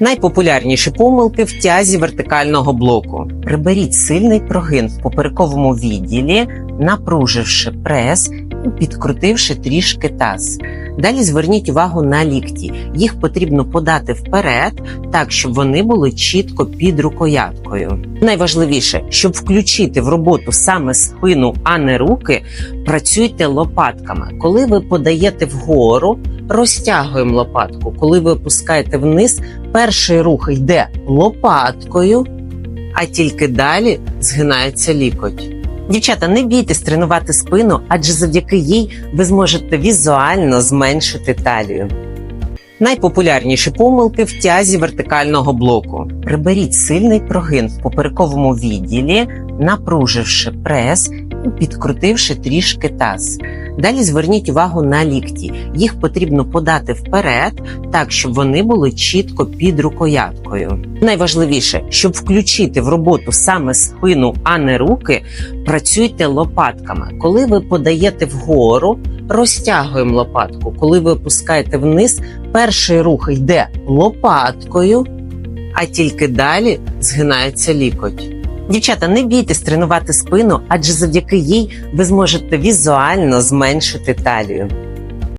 Найпопулярніші помилки в тязі вертикального блоку. Приберіть сильний прогин в поперековому відділі, напруживши прес і підкрутивши трішки таз. Далі зверніть увагу на лікті. Їх потрібно подати вперед, так щоб вони були чітко під рукояткою. Найважливіше, щоб включити в роботу саме спину, а не руки, працюйте лопатками. Коли ви подаєте вгору, розтягуємо лопатку. Коли ви опускаєте вниз, перший рух йде лопаткою, а тільки далі згинається лікоть. Дівчата, не бійтесь тренувати спину, адже завдяки їй ви зможете візуально зменшити талію. Найпопулярніші помилки в тязі вертикального блоку. Приберіть сильний прогин в поперековому відділі, напруживши прес і підкрутивши трішки таз. Далі зверніть увагу на лікті. Їх потрібно подати вперед, так щоб вони були чітко під рукояткою. Найважливіше, щоб включити в роботу саме спину, а не руки, працюйте лопатками. Коли ви подаєте вгору, розтягуємо лопатку. Коли ви опускаєте вниз, перший рух йде лопаткою, а тільки далі згинається лікоть. Дівчата, не бійтесь тренувати спину, адже завдяки їй ви зможете візуально зменшити талію.